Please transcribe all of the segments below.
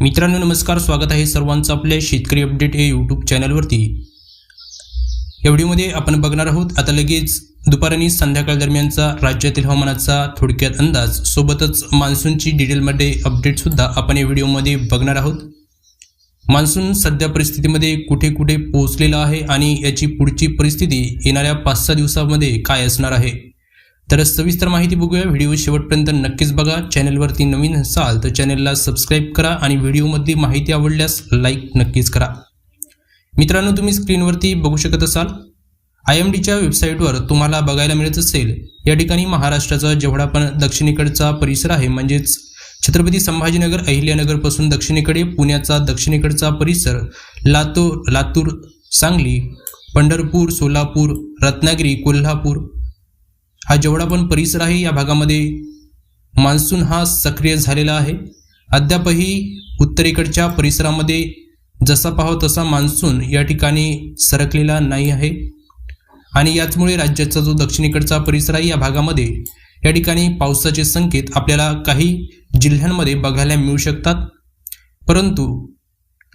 मित्रांनो नमस्कार स्वागत आहे सर्वांचं आपल्या शेतकरी अपडेट हे यूट्यूब चॅनलवरती या व्हिडिओमध्ये आपण बघणार आहोत आता लगेच दुपार आणि संध्याकाळ दरम्यानचा राज्यातील हवामानाचा थोडक्यात अंदाज. सोबतच मान्सूनची डिटेलमध्ये अपडेटसुद्धा आपण या व्हिडिओमध्ये बघणार आहोत. मान्सून सध्या परिस्थितीमध्ये कुठे कुठे पोहोचलेला आहे आणि याची पुढची परिस्थिती येणाऱ्या पाच सहा दिवसामध्ये काय असणार आहे? तर सविस्तर माहिती बघूया. व्हिडिओ शेवटपर्यंत नक्कीच बघा. चॅनलवरती नवीन असाल तर चॅनलला सबस्क्राईब करा आणि व्हिडिओमधली माहिती आवडल्यास लाईक नक्कीच करा. मित्रांनो तुम्ही स्क्रीनवरती बघू शकत असाल. आय एम डीच्या वेबसाईटवर तुम्हाला बघायला मिळत असेल. या ठिकाणी महाराष्ट्राचा जेवढा पण दक्षिणेकडचा परिसर आहे म्हणजेच छत्रपती संभाजीनगर अहिल्यानगरपासून दक्षिणेकडे पुण्याचा दक्षिणेकडचा परिसर लातूर लातूर सांगली पंढरपूर सोलापूर रत्नागिरी कोल्हापूर हा जेवढा पण परिसर आहे या भागामध्ये मान्सून हा सक्रिय झालेला आहे. अद्यापही उत्तरेकडच्या परिसरामध्ये जसा पाहावं तसा मान्सून या ठिकाणी सरकलेला नाही आहे. आणि याचमुळे राज्याचा जो दक्षिणेकडचा परिसर आहे या भागामध्ये या ठिकाणी पावसाचे संकेत आपल्याला काही जिल्ह्यांमध्ये बघायला मिळू शकतात. परंतु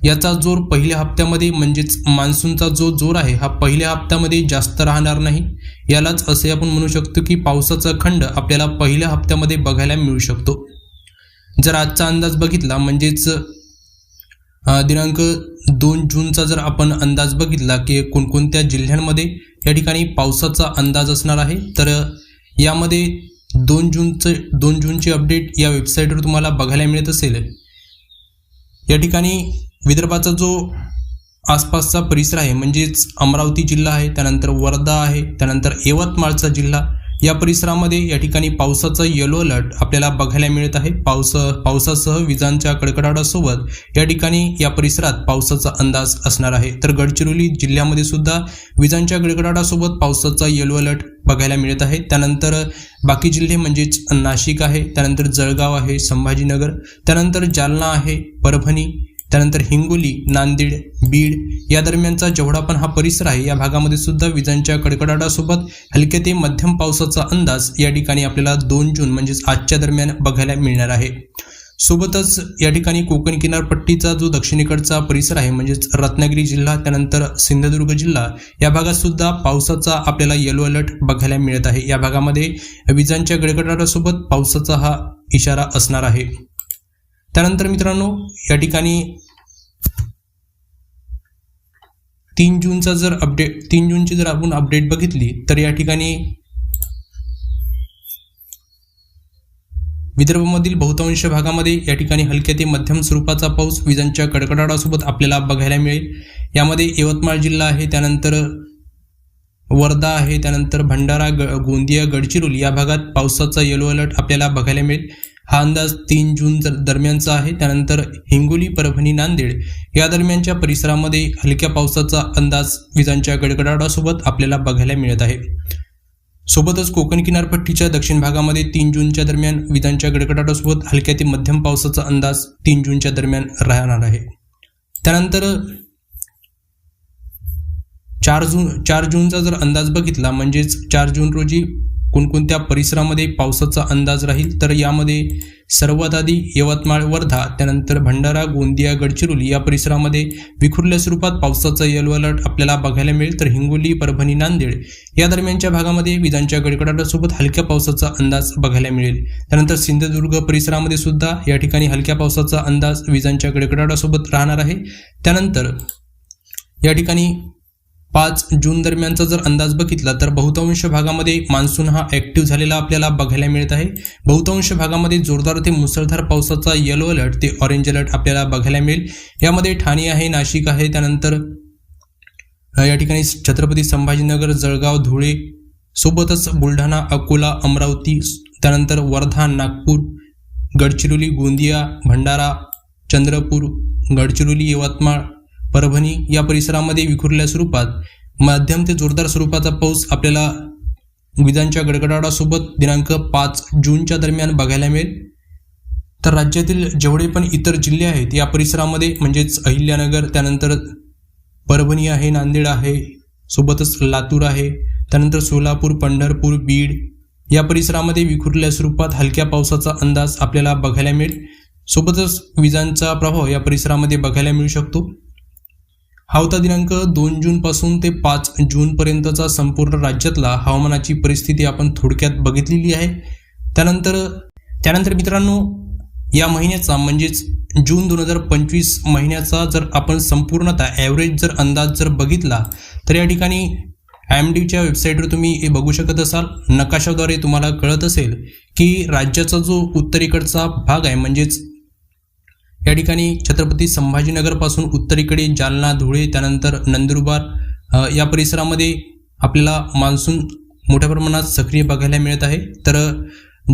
याचा जोर पहिल्या हप्त्यामध्ये म्हणजेच मान्सूनचा जो जोर आहे हा पहिल्या हप्त्यामध्ये जास्त राहणार नाही. यालाच असे आपण म्हणू शकतो की पावसाचा खंड आपल्याला पहिल्या हप्त्यामध्ये बघायला मिळू शकतो. जर आजचा अंदाज बघितला म्हणजेच दिनांक दोन जूनचा जर आपण अंदाज बघितला की कोणकोणत्या जिल्ह्यांमध्ये या ठिकाणी पावसाचा अंदाज असणार आहे तर यामध्ये दोन जूनचं दोन जूनचे अपडेट या वेबसाईटवर तुम्हाला बघायला मिळत असेल. या ठिकाणी विदर्भाचा जो आसपासचा परिसर आहे म्हणजेच अमरावती जिल्हा आहे त्यानंतर वर्धा आहे त्यानंतर यवतमाळचा जिल्हा या परिसरामध्ये या ठिकाणी पावसाचा येलो अलर्ट आपल्याला बघायला मिळत आहे. पावस पावसासह विजांच्या कडकडाटासोबत या ठिकाणी या परिसरात पावसाचा अंदाज असणार आहे. तर गडचिरोली जिल्ह्यामध्ये सुद्धा विजांच्या कडकडाटासोबत पावसाचा येलो अलर्ट बघायला मिळत आहे. त्यानंतर बाकी जिल्हे म्हणजेच नाशिक आहे त्यानंतर जळगाव आहे संभाजीनगर त्यानंतर जालना आहे परभणी त्यानंतर हिंगोली नांदेड बीड या दरम्यानचा जेवढा पण हा परिसर आहे या भागामध्ये सुद्धा विजांच्या कडकडाटासोबत हलके ते मध्यम पावसाचा अंदाज या ठिकाणी आपल्याला दोन जून म्हणजेच आजच्या दरम्यान बघायला मिळणार आहे. सोबतच या ठिकाणी कोकण किनारपट्टीचा जो दक्षिणेकडचा परिसर आहे म्हणजेच रत्नागिरी जिल्हा त्यानंतर सिंधुदुर्ग जिल्हा या भागात सुद्धा पावसाचा आपल्याला येलो अलर्ट बघायला मिळत आहे. या भागामध्ये विजांच्या गडगडाटासोबत पावसाचा हा इशारा असणार आहे. त्यानंतर मित्रांनो या ठिकाणी तीन जूनचा जर अपडेट तीन जूनची जर आपण अपडेट बघितली तर या ठिकाणी विदर्भामधील बहुतांश भागामध्ये या ठिकाणी हलक्या ते मध्यम स्वरूपाचा पाऊस विजांच्या कडकडाटासोबत आपल्याला बघायला मिळेल. यामध्ये यवतमाळ जिल्हा आहे त्यानंतर वर्धा आहे त्यानंतर भंडारा ग गोंदिया गडचिरोली या भागात पावसाचा येलो अलर्ट आपल्याला बघायला मिळेल. हा अंदाज तीन जून दरम्यानचा आहे. त्यानंतर हिंगोली परभणी नांदेड या दरम्यानच्या परिसरामध्ये हलक्या पावसाचा अंदाज विजांच्या गडगडाटासोबत आपल्याला बघायला मिळत आहे. सोबतच कोकण किनारपट्टीच्या दक्षिण भागामध्ये तीन जूनच्या दरम्यान विजांच्या गडगडाटासोबत हलक्या ते मध्यम पावसाचा अंदाज तीन जूनच्या दरम्यान राहणार आहे. त्यानंतर चार जून चार जूनचा जर अंदाज बघितला म्हणजेच चार जून रोजी कोणकोणत्या परिसरामध्ये पावसाचा अंदाज राहील? तर यामध्ये सर्वात आधी यवतमाळ वर्धा त्यानंतर भंडारा गोंदिया गडचिरोली या परिसरामध्ये विखुरल्या स्वरूपात पावसाचा येलो अलर्ट आपल्याला बघायला मिळेल. तर हिंगोली परभणी नांदेड या दरम्यानच्या भागामध्ये विजांच्या गडगडाटासोबत हलक्या पावसाचा अंदाज बघायला मिळेल. त्यानंतर सिंधुदुर्ग परिसरामध्ये सुद्धा या ठिकाणी हलक्या पावसाचा अंदाज विजांच्या गडगडाटासोबत राहणार आहे. त्यानंतर या ठिकाणी पाच जून दरम्यानचा जर अंदाज बघितला तर बहुतांश भागामध्ये मान्सून हा ॲक्टिव्ह झालेला आपल्याला बघायला मिळत आहे. बहुतांश भागामध्ये जोरदार ते मुसळधार पावसाचा येलो अलर्ट ते ऑरेंज अलर्ट आपल्याला बघायला मिळेल. यामध्ये ठाणे आहे नाशिक आहे त्यानंतर या ठिकाणी छत्रपती संभाजीनगर जळगाव धुळे सोबतच बुलढाणा अकोला अमरावती त्यानंतर वर्धा नागपूर गडचिरोली गोंदिया भंडारा चंद्रपूर गडचिरोली यवतमाळ परभणी या परिसरामध्ये विखुरल्या स्वरूपात मध्यम ते जोरदार स्वरूपाचा पाऊस आपल्याला विजांच्या गडगडाटासोबत दिनांक पाच जूनच्या दरम्यान बघायला मिळेल. तर राज्यातील जेवढे पण इतर जिल्हे आहेत या परिसरामध्ये म्हणजेच अहिल्यानगर त्यानंतर परभणी आहे नांदेड आहे सोबतच लातूर आहे त्यानंतर सोलापूर पंढरपूर बीड या परिसरामध्ये विखुरल्या स्वरूपात हलक्या पावसाचा अंदाज आपल्याला बघायला मिळेल. सोबतच विजांचा प्रभाव या परिसरामध्ये बघायला मिळू शकतो. हा होता दिनांक दोन जूनपासून ते पाच जूनपर्यंतचा संपूर्ण राज्यातला हवामानाची परिस्थिती आपण थोडक्यात बघितलेली आहे. त्यानंतर त्यानंतर मित्रांनो या महिन्याचा म्हणजेच जून दोन हजार पंचवीस महिन्याचा जर आपण संपूर्णतः ॲव्हरेज जर अंदाज जर बघितला तर या ठिकाणी एम डीच्या वेबसाईटवर तुम्ही हे बघू शकत असाल. नकाशाद्वारे तुम्हाला कळत असेल की राज्याचा जो उत्तरेकडचा भाग आहे म्हणजेच या ठिकाणी छत्रपती संभाजीनगरपासून उत्तरेकडे जालना धुळे त्यानंतर नंदुरबार या परिसरामध्ये आपल्याला मान्सून मोठ्या प्रमाणात सक्रिय बघायला मिळत आहे. तर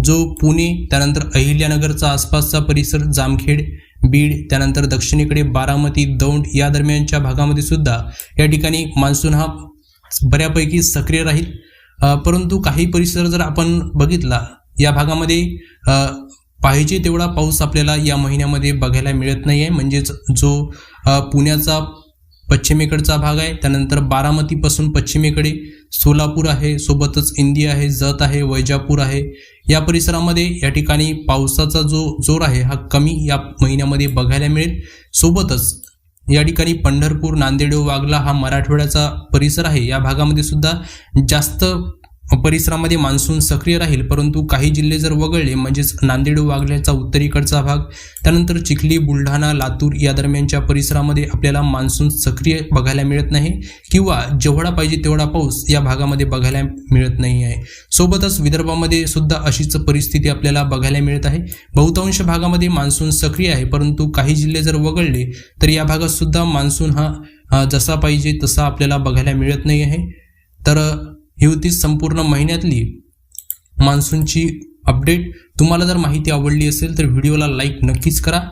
जो पुणे त्यानंतर अहिल्यानगरचा आसपासचा परिसर जामखेड बीड त्यानंतर दक्षिणेकडे बारामती दौंड या दरम्यानच्या भागामध्ये सुद्धा या ठिकाणी मान्सून हा बऱ्यापैकी सक्रिय राहील. परंतु काही परिसर जर आपण बघितला या भागामध्ये पाहिजे तेवढा पाऊस आपल्याला या महिन्यामध्ये बघायला मिळत नाही आहे म्हणजेच जो पुण्याचा पश्चिमेकडचा भाग आहे त्यानंतर बारामतीपासून पश्चिमेकडे सोलापूर आहे सोबतच इंदी आहे जत आहे वैजापूर आहे. या परिसरामध्ये या ठिकाणी पावसाचा जो जोर आहे हा कमी या महिन्यामध्ये बघायला मिळेल. सोबतच या ठिकाणी पंढरपूर नांदेड वागला हा मराठवाड्याचा परिसर आहे. या भागामध्ये सुद्धा जास्त परिसरामध्ये मान्सून सक्रिय राहील परंतु काही जिल्हे जर वगळले म्हणजेच नांदेड वागल्याचा उत्तरेकडचा भाग त्यानंतर चिखली बुलढाणा लातूर या दरम्यानच्या परिसरामध्ये आपल्याला मान्सून सक्रिय बघायला मिळत नाही किंवा जेवढा पाहिजे तेवढा पाऊस या भागामध्ये बघायला मिळत नाही आहे. सोबतच विदर्भामध्ये सुद्धा अशीच परिस्थिती आपल्याला बघायला मिळत आहे. बहुतांश भागामध्ये मान्सून सक्रिय आहे परंतु काही जिल्हे जर वगळले तर या भागात सुद्धा मान्सून हा जसा पाहिजे तसा आपल्याला बघायला मिळत नाही आहे. तर ही होती संपूर्ण महिन्यातली मान्सूनची अपडेट तुम्हाला जर माहिती आवडली असेल तर व्हिडिओला लाईक नक्कीच करा.